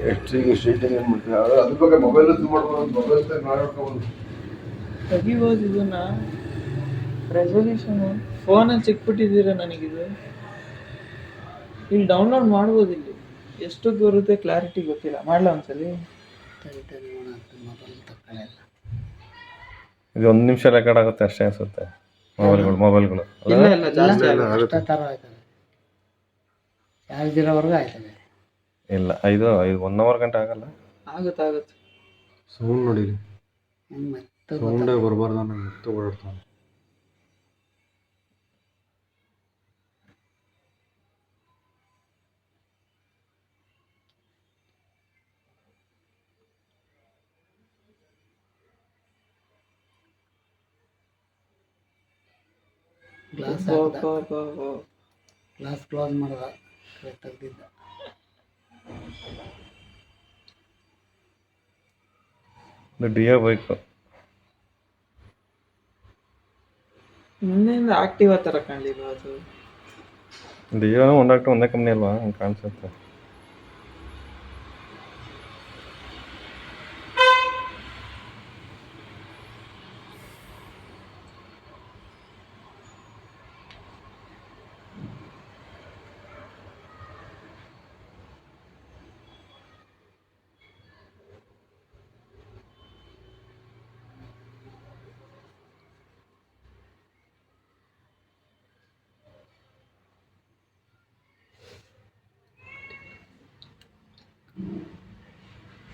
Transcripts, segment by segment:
ಎಷ್ಟ್ರಿಗೆ ಸ್ಟ್ರೈಟಿಂಗ್ ಏನು ಮಾಡ್ತಾರೆ? ಅದ್ರ- ಅದ್ರ ಬಗ್ಗೆ ಮೊಬೈಲ್ ಇದು ಮಾಡ್ಬೋದು ಮೊಬೈಲ್ ಮಾಡ್ಕೊಂಡು ತೆಗಿಬೋದು ಇದನ್ನ. ರೆಸಲ್ಯೂಷನ್ ಫೋನಲ್ಲಿ ಸಿಕ್ಬಿಟ್ಟಿದ್ದೀರ ನನಗಿದು? ಇಲ್ಲಿ ಡೌನ್ಲೋಡ್ ಮಾಡ್ಬೋದು ಇಲ್ಲಿ. ಎಷ್ಟು ಬರುತ್ತೆ ಕ್ಲಾರಿಟಿ ಗೊತ್ತಿಲ್ಲ. ಮಾಡಲ ಒಂದ್ಸಲಿ? ಇದು ಒಂದು ನಿಮಿಷ ರೆಕಾರ್ಡ್ ಆಗುತ್ತೆ ಅಷ್ಟೇ ಅನ್ಸುತ್ತೆ. ಮೊಬೈಲ್ಗಳು ಮೊಬೈಲ್ಗಳು ಇಲ್ಲ ಇಲ್ಲ ಜಾಸ್ತಿ ಆಗುತ್ತೆ. ಥರ ಆಯ್ತದೆ. ಚಾರ್ಜ್ ಇರೋವರೆಗೂ ಆಯ್ತದೆ. ಇಲ್ಲ ಐದು ಐದು ಒನ್ ಅವರ್ ಗಂಟೆ ಆಗಲ್ಲ. ಆಗುತ್ತೆ ಆಗುತ್ತೆ. ಸೌಂಡ್ ನೋಡಿ ಹೆಂಗ್ ಮತ್ತೆ ಸೌಂಡೇ ಬರಬಾರ್ದು ಅನ್ನೋ ಮತ್ತೆ ಓಡಾಡ್ತಾನೆ ಗ್ಲಾಸ್ ಕ್ಲಾಸ್. ಗ್ಲಾಸ್ ಕ್ಲೋಸ್ ಮಾಡ್ದ. ಕರೆಕ್ಟ್ ತೆಗ್ದಿದ್ದ ಇದು ಡಿಯೋ ಬೈಕು ಹಿಂದೆಯಿಂದ ಆಕ್ಟಿವ್ ಥರ ಕಾಣಲಿಲ್ಲ ಅದು? ಡಿಯೋನು ಒಂದಾಗ್ಟು ಒಂದೇ ಕಂಪ್ನಿ ಅಲ್ವಾ? ಕಾಣಿಸುತ್ತೆ.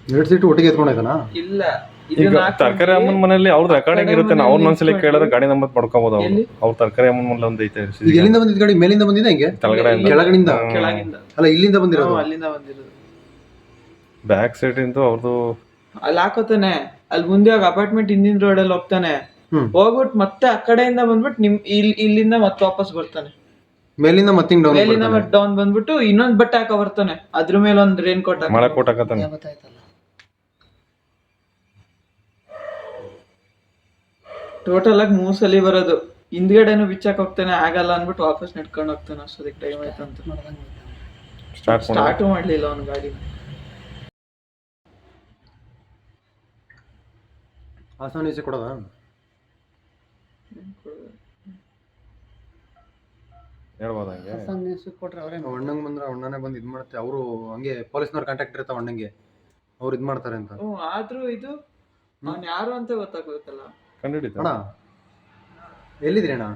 ಎರಡು ಸೀಟ್ ಒಟ್ಟಿಗೆ ಎತ್ಕೊಂಡಾಯ್ತಾನ ಇಲ್ಲ ಈಗ ಇದನ್ನ ಹಾಕೊಂಡು ತರಕಾರಿ ಅಮ್ಮನ ಮನೆಯಲ್ಲಿ ಅವ್ರ ರೆಕಾರ್ಡಿಂಗ್ ಇರುತ್ತೆ ಮನೇಲಿ ಅವ್ರ ಮನಸ್ಸಲ್ಲಿ ನಿಂತ್ಕೊಂಡು- ಕೇಳಿದ್ರೆ ಗಾಡಿ ನಂಬರ್ ಪಡ್ಕೋಬಹುದು ಅವ್ರು. ಎಲ್ಲಿ? ಅವ್ರ ತರಕಾರಿ ಅಮ್ಮನ ಮನೆಯಲ್ಲಿ ಒಂದು ಐತೆ ಈಗ ಎಲ್ಲಿಂದ ಬಂದಿದ್ ಗಾಡಿ? ಮೇಲಿಂದ ಬಂದಿದೆ ಹೆಂಗೆ? ಕೆಳಗಡೆ ಕೆಳಗಡೆಯಿಂದ? ಕೆಳಗಿಂದ. ಅಲ್ಲ ಇಲ್ಲಿಂದ ಬಂದಿರೋದು. ಅಲ್ಲಿಂದ ಬಂದಿರೋದು. ಬ್ಯಾಕ್ ಸೈಡ್ ಇಂದು ಅವ್ರದ್ದು ಅಲ್ಲಿ ಹಾಕೋತಾನೆ. ಅಲ್ಲಿ ಮುಂದೆ ಹೋಗಿ ಅಪಾರ್ಟ್ಮೆಂಟ್ ಹಿಂದಿನ ರೋಡ್ ಅಲ್ಲಿ ಹೋಗ್ತಾನೆ. ಹ್ಮ್. ಹೋಗ್ಬಿಟ್ಟು ಮತ್ತೆ ಆ ಕಡೆಯಿಂದ ಬಂದ್ಬಿಟ್ಟು ನಿಮ್ ಇಲ್ಲಿ ಇಲ್ಲಿಂದ ಮತ್ತೆ ವಾಪಸ್ ಬರ್ತಾನೆ. ಮೇಲಿಂದ ಮತ್ತಿಂಗ್ ಡೌನ್ ಮೇಲಿಂದ ಮತ್ತೆ ಡೌನ್ ಬಂದ್ಬಿಟ್ಟು ಇನ್ನೊಂದ್ ಬಟ್ಟೆ ಹಾಕೋ ಬರ್ತಾನೆ. ಅದ್ರ ಮೇಲೆ ಒಂದ್ ರೇನ್ ಕೋಟ್ ಮಳೆ ಕೋಟ್ ಹಾಕತಾನೆ ಗೊತ್ತಾಯ್ತಲ್ಲ? ಟೋಟಲ್ ಆಗಿ ಮೂರ್ ಸಲ ಬರೋದು. ಹಿಂದ್ಗಡೆನು ಬಿಚ್ಚಾಕ್ ಹೋಗ್ತಾನೆ ಆಗಲ್ಲ ಅನ್ಬಿಟ್ಟು ವಾಪಸ್ ನಡ್ಕೊಂಡು ಹೋಗ್ತಾನೆ ಅಷ್ಟೊತ್ತಿಗೆ ಟೈಮ್ ಆಯ್ತು ಅಂತ. ಸ್ಟಾರ್ಟ್ ಸ್ಟಾರ್ಟ್ ಮಾಡ್ಲಿಲ್ಲ ಅವ್ನ ಗಾಡಿ. ಆಸನ ಈಚೆ ಕೊಡೋದ? ಹೇಳ್ಬೋದ ಹಂಗೆ? ಕೊಟ್ರೆ ಅವರೇ ಅಣ್ಣಂಗ್ ಬಂದ್ರೆ ಅಣ್ಣನೇ ಬಂದು ಇದು ಮಾಡುತ್ತೆ. ಅವರು ಹಂಗೆ ಪೊಲೀಸ್ನವ್ರು ಕಾಂಟ್ಯಾಕ್ಟ್ ಇರ್ತಾವ ಅಣ್ಣಂಗೆ? ಅವ್ರು ಇದು ಮಾಡ್ತಾರೆ ಅಂತ. ಹ್ಮ್ ಆದ್ರೂ ಇದು? ಅವ್ನ್ ಯಾರು ಅಂತ ಗೊತ್ತಾಗ್ಬೇಕಲ್ಲ? ಕಂಡಿಡಿತ ಅಣ್ಣ ಎಲ್ಲಿದ್ರಿ ಅಣ್ಣ?